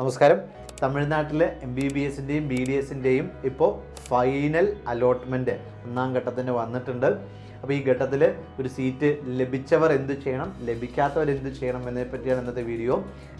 നമസ്കാരം. തമിഴ്നാട്ടിലെ M B B എസിന്റെയും ബി ഡി എസിന്റെയും ഇപ്പോൾ ഫൈനൽ അലോട്ട്മെന്റ് ഒന്നാം ഘട്ടത്തിന് വന്നിട്ടുണ്ട്. അപ്പോൾ ഈ ഘട്ടത്തിൽ ഒരു സീറ്റ് ലഭിച്ചവർ എന്ത് ചെയ്യണം? ലഭിക്കാത്തവർ എന്ത് ചെയ്യണം എന്നതിനെ പറ്റിയാണ് ഇന്നത്തെ വീഡിയോ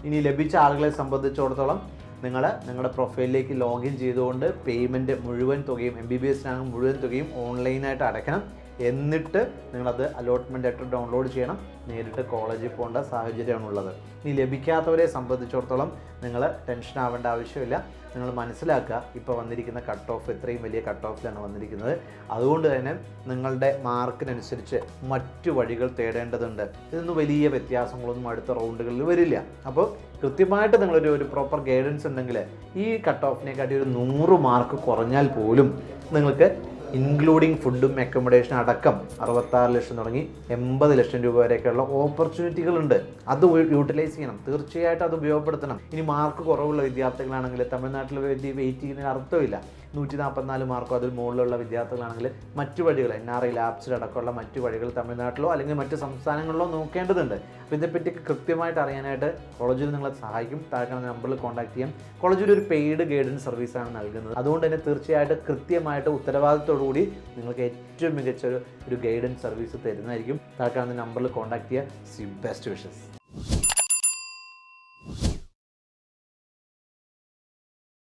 ഇനി ലഭിച്ച ആളുകളെ സംബന്ധിച്ചിടത്തോളം നിങ്ങൾ നിങ്ങളുടെ പ്രൊഫൈലിലേക്ക് ലോഗിൻ ചെയ്തുകൊണ്ട് പേയ്മെന്റ് മുഴുവൻ തുകയും എം ബി ബി എസിനാകും മുഴുവൻ തുകയും ഓൺലൈനായിട്ട് അടയ്ക്കണം. എന്നിട്ട് നിങ്ങളത് അലോട്ട്മെന്റ് ലെറ്റർ ഡൗൺലോഡ് ചെയ്യണം. നേരിട്ട് കോളേജിൽ പോകേണ്ട സാഹചര്യമാണുള്ളത്. ഇനി ലഭിക്കാത്തവരെ സംബന്ധിച്ചിടത്തോളം നിങ്ങൾ ടെൻഷൻ ആവേണ്ട ആവശ്യമില്ല. നിങ്ങൾ മനസ്സിലാക്കുക ഇപ്പോൾ വന്നിരിക്കുന്ന കട്ട് ഓഫ് ഇത്രയും വലിയ കട്ട് ഓഫിലാണ് വന്നിരിക്കുന്നത്. അതുകൊണ്ട് തന്നെ നിങ്ങളുടെ മാർക്കിനനുസരിച്ച് മറ്റു വഴികൾ തേടേണ്ടതുണ്ട്. ഇതൊന്നും വലിയ വ്യത്യാസങ്ങളൊന്നും അടുത്ത റൗണ്ടുകളിൽ വരില്ല. അപ്പോൾ കൃത്യമായിട്ട് നിങ്ങളൊരു ഒരു പ്രോപ്പർ ഗൈഡൻസ് ഉണ്ടെങ്കിൽ ഈ കട്ട് ഓഫിനെക്കാട്ടി ഒരു നൂറ് മാർക്ക് കുറഞ്ഞാൽ പോലും നിങ്ങൾക്ക് ഇൻക്ലൂഡിങ് ഫുഡും അക്കോമഡേഷൻ അടക്കം അറുപത്താറ് ലക്ഷം തുടങ്ങി എൺപത് ലക്ഷം രൂപ വരെയൊക്കെയുള്ള ഓപ്പർച്യൂണിറ്റികളുണ്ട് അത് യൂട്ടിലൈസ് ചെയ്യണം. തീർച്ചയായിട്ടും അത് ഉപയോഗപ്പെടുത്തണം. ഇനി മാർക്ക് കുറവുള്ള വിദ്യാർത്ഥികളാണെങ്കിൽ തമിഴ്നാട്ടിൽ വെയിറ്റ് ചെയ്യുന്നതിന് അർത്ഥമില്ല. നൂറ്റി നാൽപ്പത്തിനാല് മാർക്കോ അതിൽ മുകളിലുള്ള വിദ്യാർത്ഥികളാണെങ്കിൽ മറ്റു വഴികൾ എൻ ആർ ഐ ലാബ്സിൽ അടക്കമുള്ള മറ്റു വഴികൾ തമിഴ്നാട്ടിലോ അല്ലെങ്കിൽ മറ്റ് സംസ്ഥാനങ്ങളിലോ നോക്കേണ്ടതുണ്ട്. അപ്പോൾ ഇതിനെപ്പറ്റി കൃത്യമായിട്ട് അറിയാനായിട്ട് കോളേജിൽ നിങ്ങളെ സഹായിക്കും. താഴെ നമ്പറിൽ കോൺടാക്ട് ചെയ്യാം. കോളേജിൽ ഒരു പെയ്ഡ് ഗൈഡൻസ് സർവീസാണ് നൽകുന്നത്. അതുകൊണ്ട് തന്നെ തീർച്ചയായിട്ടും കൃത്യമായിട്ട് ഉത്തരവാദിത്തോടുകൂടി നിങ്ങൾക്ക് ഏറ്റവും മികച്ച ഒരു ഗൈഡൻസ് സർവീസ് തരുന്നതായിരിക്കും. താഴെ നമ്പറിൽ കോൺടാക്ട് ചെയ്യുക. C best wishes